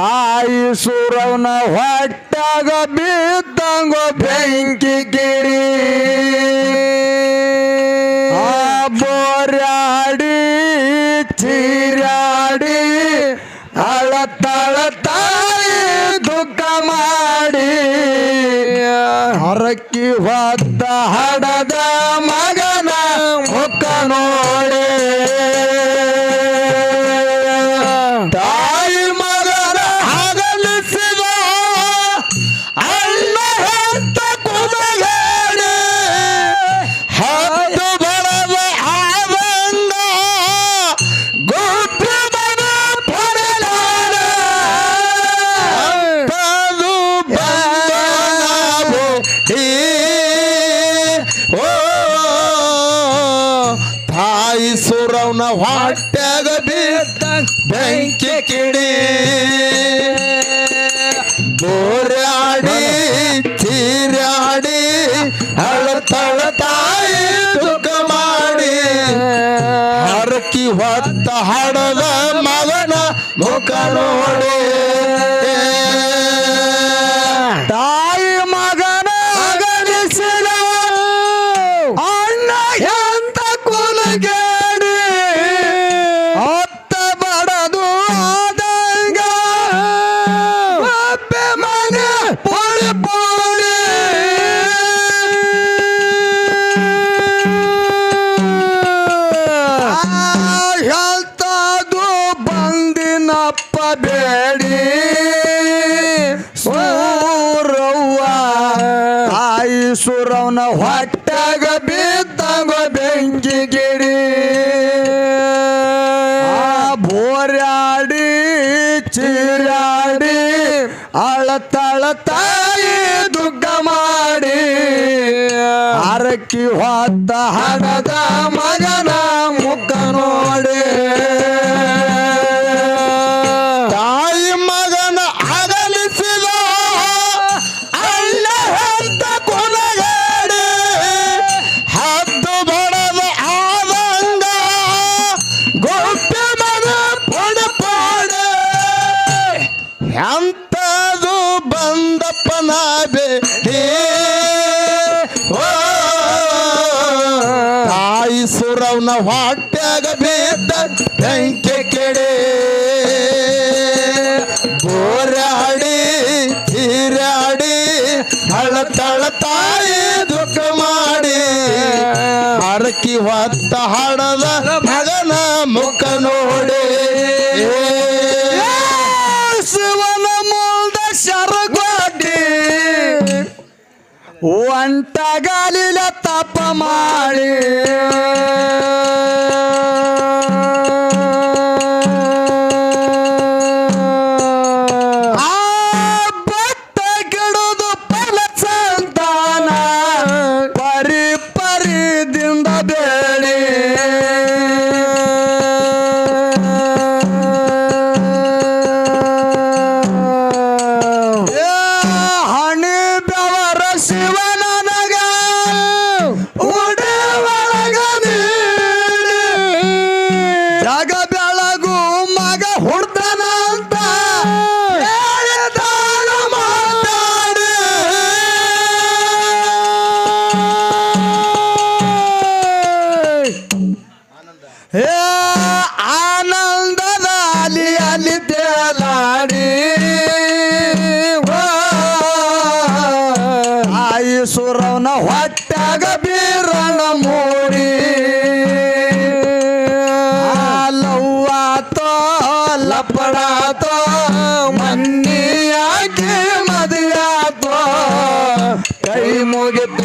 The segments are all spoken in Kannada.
ತಾಯಿ ಸುರವನ ಹೊಟ್ಟಾಗ ಬಿದ್ದಂಗೋ ಬೆಂಕಿ ಗಿರಿ. ಬೋರ್ಯಾಡಿ ಚೀರಾಡಿ ಅಳತ್ತಳ ತಾಯಿ ದುಃಖ ಮಾಡಿ. ಹರಕಿ ಹೊತ್ತ ಹಡದ ಚೀರಾಡಿ ಅಳತಳ ತಾಯಿ ದುಗ್ಗ ಮಾಡಿ ಅರಕಿ ಹೊತ್ತ ಹಣದ ಮಗನ ಮುಗ್ಗ ನೋಡಿ. ಹೊಟ್ಟಾಗ ಬೇತ ಬೆಂಕಿ ಕೆಡೆ. ಬೋರಾಡಿ ಹೀರಾಡಿ ಹಳತಳ ತಾಯಿ ದುಃಖ ಮಾಡಿ. ಹರಕಿ ಹೊತ್ತ ಹಣದ ಮಗನ ಮುಖ ಅಂತ ಗಾಲಿಲ ತಪ್ಪ ಮಾಡಿ.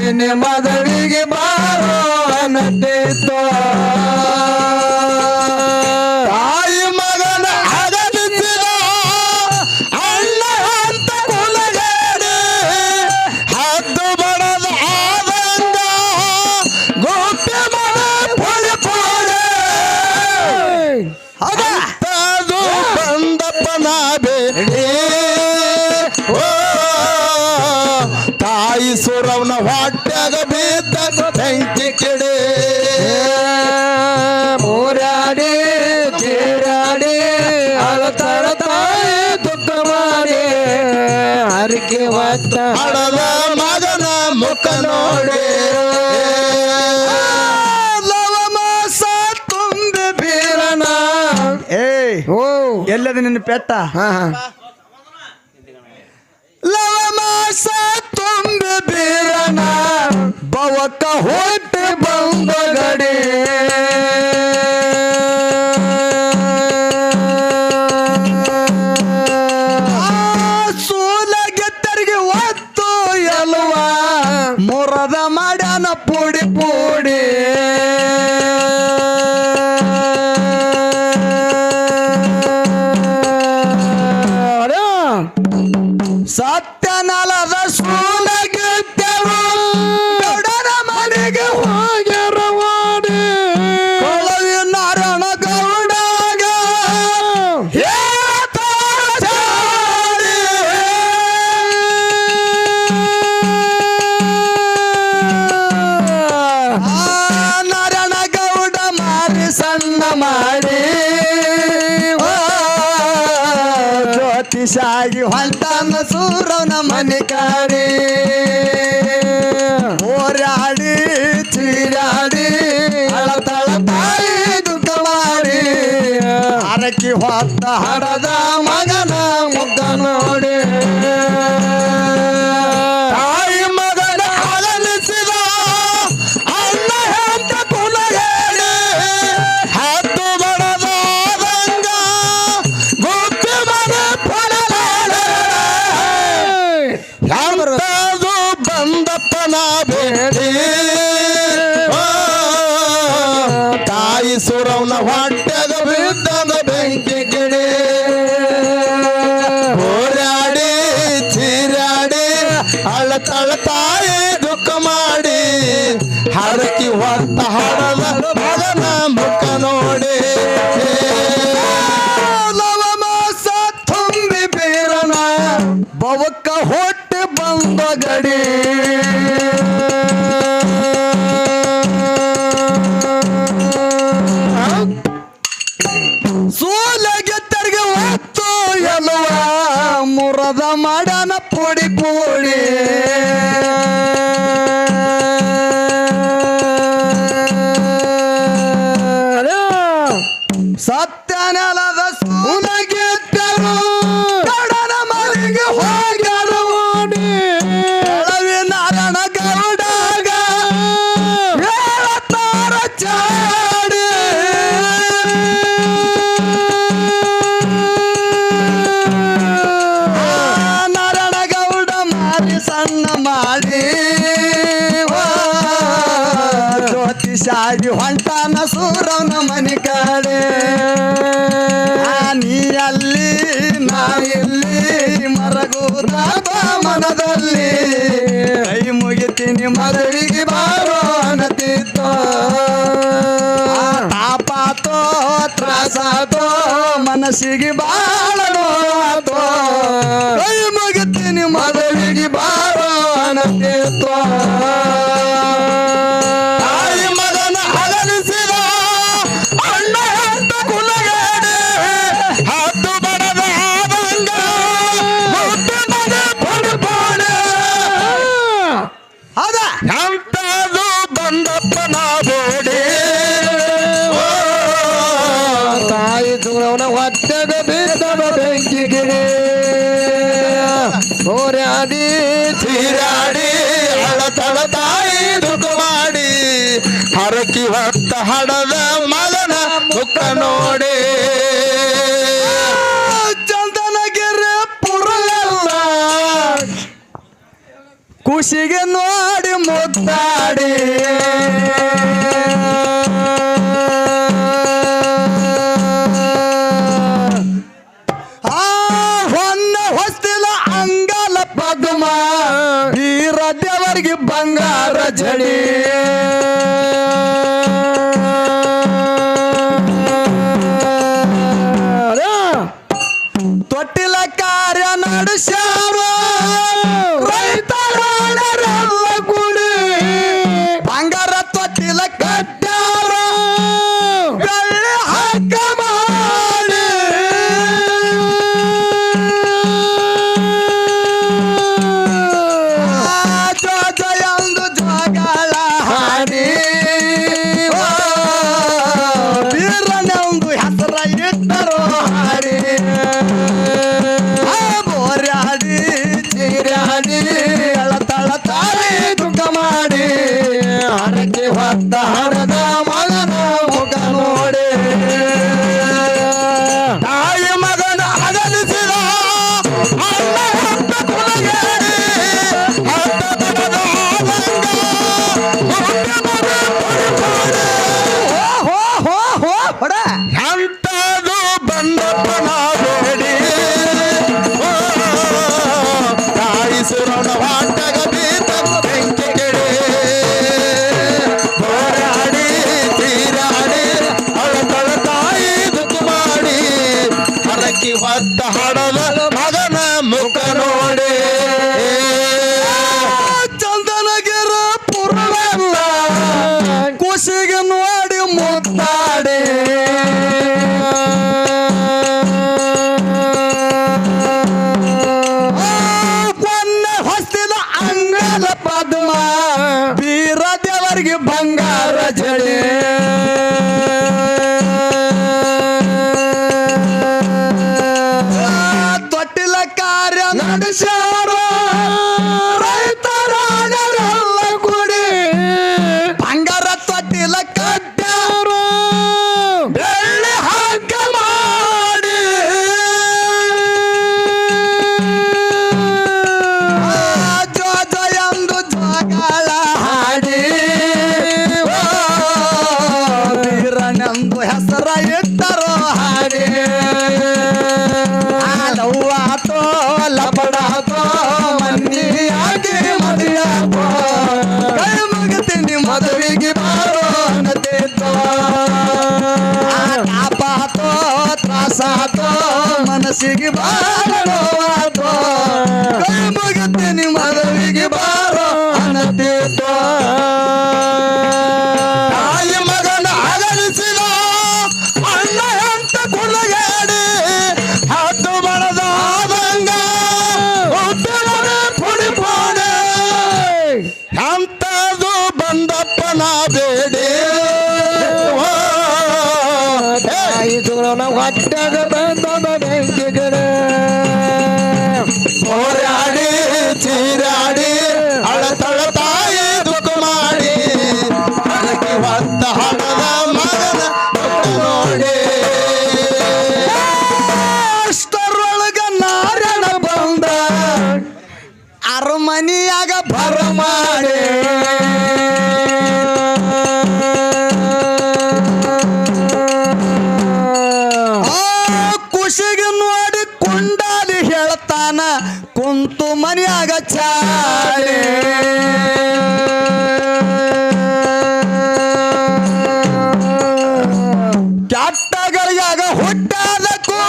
ಮಗನೇ ಮದವಿಗೆ ಬಾರೋ ಅನ್ನಿತ್ತು ತಾಯಿ ಮಗನ ಅಣ್ಣ ಅಂತ ಬಡದ ಆದಂಗ ಮನ ಪೆಟ್ಟ ಹಾ ಹಾ ಲವಮಾಸ ತುಂಬಿ ಬೀರನ ಬವಕ ಹೊಟ್ಟೆ ಬಂಬಗಡೆ ಸೋಲ ಸೂಲಗೆತ್ತರಿಗೆ ಹೊತ್ತು ಎನ್ನುವ ಮುರದ ಮಾಡನ ಪುಡಿ ಪುಡಿ. ಮನದಲ್ಲಿ ಕೈ ಮುಗಿತೀನಿ ಮದುವಿಗೆ ಬಾರೋ ಅನ್ನತಿತ್ತ ತಾಪಾತೋ ತ್ರಾಸಾತೋ ಮನಸ್ಸಿಗೆ ಬಾಳೋ ಕೈ ಮುಗಿತೀನಿ ಮದುವಿಗೆ ಬಾರೋ ಅನ್ನತಿತ್ತ ಮಾಡಿ ಚೀರಾಡಿ ಹಳತಳ ತಾಯಿ ದುಃಖ ಮಾಡಿ. ಹರಕಿ ಹೊತ್ತ ಹಡದ ಮಲನ ಮುಖ ನೋಡಿ. ಚಂದನಗಿರಿ ಪುರಲ್ಲ ಖುಷಿಗೆ ನೋಡಿ ಮುದ್ದಾಡಿ. ಮನಸ್ಸಿಗೆ ಬಾರೋ ಅನ್ನತೇತೋ ಕಾಪಾತೋ ತ್ರಾಸಾತೋ ಮನಸ್ಸಿಗೆ ಬಾರೋ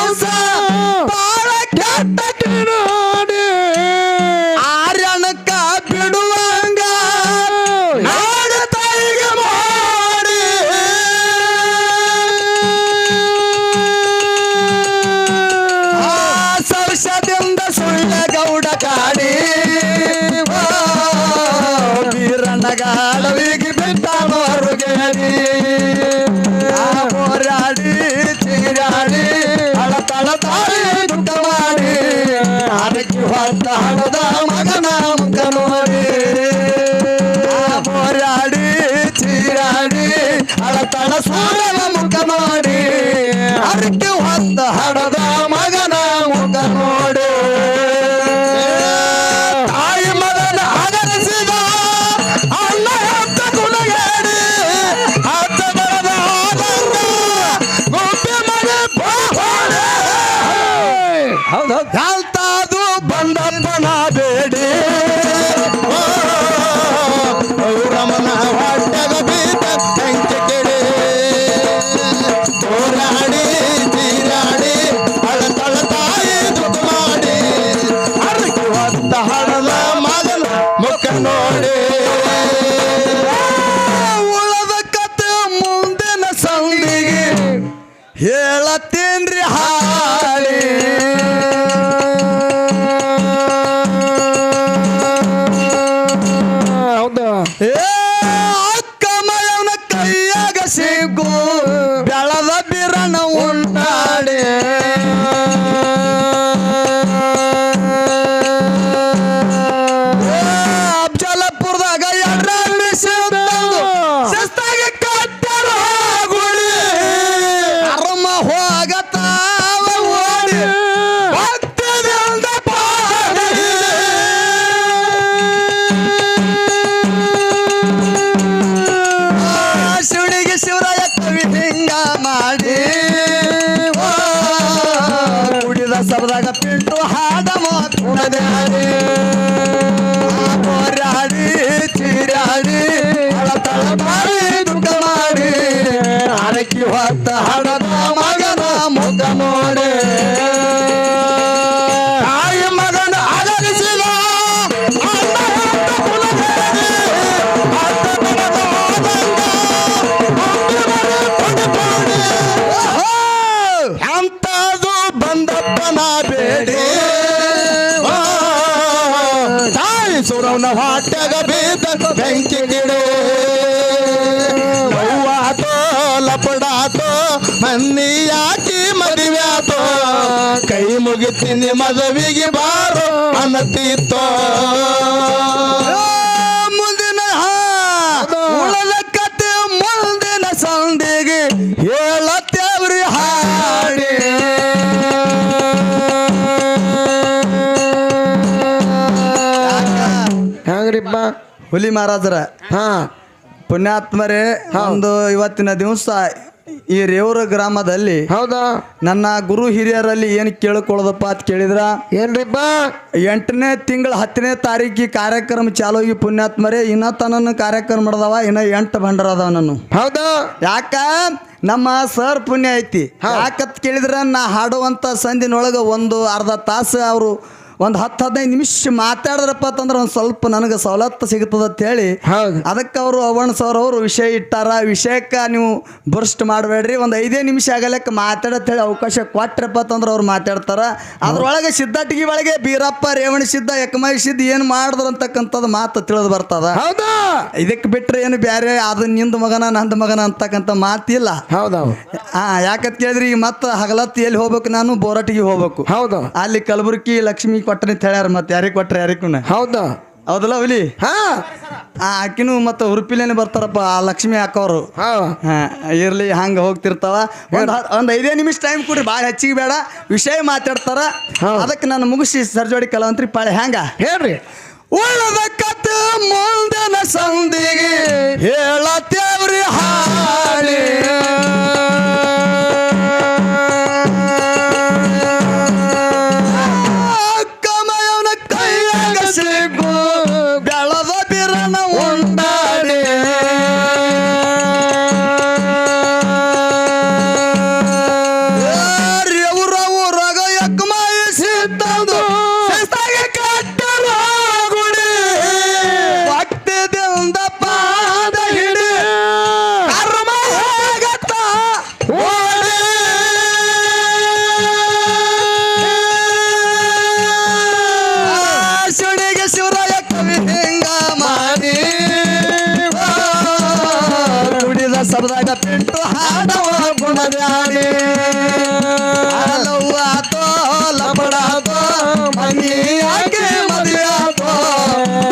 Rosa. Rasulullah Muhammad. ಪಿಂಟು ಹಾಡ ಕುಣದಾಡಿ ಹೊಟ್ಟೆಗ ಬಿದ್ದ ಬೆಂಕಿ ಗಿಡೋ ನೋವಾತೋ ಲಪಡಾತೋ ಮನ್ನಿಯಾಕಿ ಮದುವೆ ಆತೋ ಕೈ ಮುಗಿತೀನಿ ಮದುವಿಗೆ ಬಾರೋ ಅನ್ನತಿತ್ತೋ ಹುಲಿ ಮಹಾರಾಜರ. ಹಾ. ಪುಣ್ಯಾತ್ಮರೇ ಒಂದು ಇವತ್ತಿನ ದಿವಸ ಈ ರೇವರ ಗ್ರಾಮದಲ್ಲಿ ಹೌದಾ? ನನ್ನ ಗುರು ಹಿರಿಯರಲ್ಲಿ ಏನು ಕೇಳಿಕೊಳ್ಳೋದಪ್ಪ ಅಂತ ಕೇಳಿದ್ರ? ಏನ್ರಿಪ್ಪ? ಎಂಟನೇ ತಿಂಗಳ ಹತ್ತನೇ ತಾರೀಕಿ ಕಾರ್ಯಕ್ರಮ ಚಾಲು ಆಗಿ ಪುಣ್ಯಾತ್ಮರೇ ಇನ್ನ ತನ್ನ ಕಾರ್ಯಕ್ರಮ ಮಾಡದವ ಇನ್ನ ಎಂಟು ಭಂಡಾರ ಅದಾವ ನಾನು ಹೌದಾ? ಯಾಕ? ನಮ್ಮ ಸರ್ ಪುಣ್ಯ ಐತಿ. ಯಾಕತ್ ಕೇಳಿದ್ರ ನಾ ಹಾಡುವಂತ ಸಂದಿನೊಳಗ ಒಂದು ಅರ್ಧ ತಾಸು ಅವರು ಒಂದು ಹತ್ತು ಹದಿನೈದು ನಿಮಿಷ ಮಾತಾಡಿದ್ರಪ್ಪ ಅಂತಂದ್ರೆ ಒಂದು ಸ್ವಲ್ಪ ನನಗೆ ಸವಲತ್ತು ಸಿಗ್ತದ ಅಂತ ಹೇಳಿ ಹೌದು. ಅದಕ್ಕೆ ಅವರು ಅವಣ್ ಸರ್ ಅವರು ವಿಷಯ ಇಟ್ಟಾರ. ವಿಷಯಕ್ಕೆ ನೀವು ಬುರ್ಸ್ಟ್ ಮಾಡಬೇಡ್ರಿ. ಒಂದು ಐದೇ ನಿಮಿಷ ಆಗಲಕ್ಕೆ ಮಾತಾಡತ್ತೇಳಿ ಅವಕಾಶ ಕೊಟ್ರಪ್ಪ ಅಂತಂದ್ರೆ ಅವ್ರು ಮಾತಾಡ್ತಾರೆ. ಅದ್ರೊಳಗೆ ಸಿದ್ಧಾಟಿಗೆ ಒಳಗೆ ಬೀರಪ್ಪ ರೇವಣ ಸಿದ್ಧ ಯಕಮಾಯಿ ಸಿದ್ಧ ಏನು ಮಾಡಿದ್ರು ಅಂತಕ್ಕಂಥದ್ದು ಮಾತು ತಿಳಿದು ಬರ್ತದ. ಹೌದಾ? ಇದಕ್ಕೆ ಬಿಟ್ಟರೆ ಏನು ಬೇರೆ ಅದು ನಿಂದ ಮಗನ ನಂದ ಮಗನ ಅಂತಕ್ಕಂಥ ಮಾತಿಲ್ಲ. ಹೌದೌದು ಹಾ ಯಾಕಂತ ಕೇಳಿದ್ರಿ ಈಗ ಮತ್ತೆ ಹಗಲತ್ತು ಎಲ್ಲಿ ಹೋಗ್ಬೇಕು ನಾನು? ಬೋರಟಿಗೆ ಹೋಗ್ಬೇಕು. ಹೌದು? ಅಲ್ಲಿ ಕಲಬುರ್ಗಿ ಲಕ್ಷ್ಮಿ ಕೊಟ್ಟನೆ ಅಂತ ಹೇಳ್ಯಾರ ಮತ್ತೆ ಯಾರಿಗೆ ಕೊಟ್ರೆ ಯಾರಿಗೂ ಹೌದಾ? ಹೌದಲ್ಲ ಹುಲಿ? ಹಾ. ಆ ಆಕಿನೂ ಮತ್ತೆ ಉರುಪಿಲೇನೆ ಬರ್ತಾರಪ್ಪ ಆ ಲಕ್ಷ್ಮಿ ಹಾಕೋರು ಹಾ. ಇರ್ಲಿ ಹಂಗ ಹೋಗ್ತಿರ್ತಾವ. ಒಂದ್ ಹ- ಒಂದ್ ಐದೇ ನಿಮಿಷ ಟೈಮ್ ಕೊಡ್ರಿ ಭಾಳ ಹೆಚ್ಚಿಗೆ ಬೇಡ. ವಿಷಯ ಮಾತಾಡ್ತಾರ. ಅದಕ್ಕೆ ನಾನು ಮುಗಿಸಿ ಸರ್ಜೋಡಿ ಕಲಾವಂತ್ರಿ ಪಾಳೆ ಹ್ಯಾಂಗ? ಹೇಳ್ರಿ. ಉಳದ ಕತೆ ಮುಂದಿನ ಸಂದಿಗೆ ಹೇಳತ್ತೇವ್ರಿ ಹಾಡಿ ಸಬದಾಗ ಪಿಂಟು ಹಾಡವ ಗುಣದಾಡಿ ಆತೋ, ಲಪಡಾತೋ ಮನಿ ಯಾಕೆ ಮದುವೆಯಾತೋ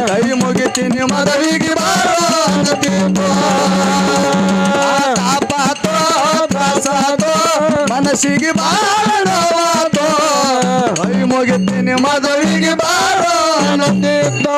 ಕೈ ಮುಗಿತೀನಿ ಮದುವೆಗೆ ಬಾರೋ ಅನ್ನತಿತ್ತೋ. ತಾಪಾತೋ ತ್ರಾಸಾತೋ ಮನಸ್ಸಿಗೆ ಬಾಳ ನೋವಾತೋ ಕೈ ಮುಗಿತೀನಿ ಮದುವೆಗೆ ಬಾರೋ ಅನ್ನತಿತ್ತೋ.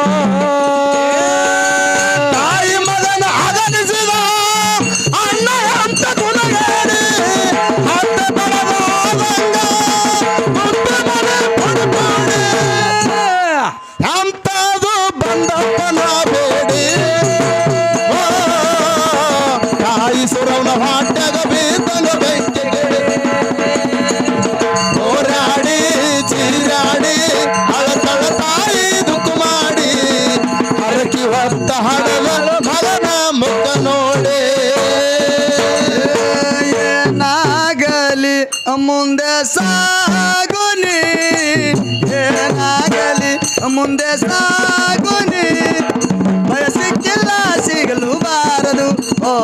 ಸಾಗುನಿ ಬಯಸಿಕ್ಕೆಲ್ಲ ಸಿಗಲು ಬಾರದು ಓ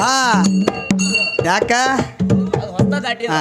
ಹಾ ಯಾಕ? ಹಾ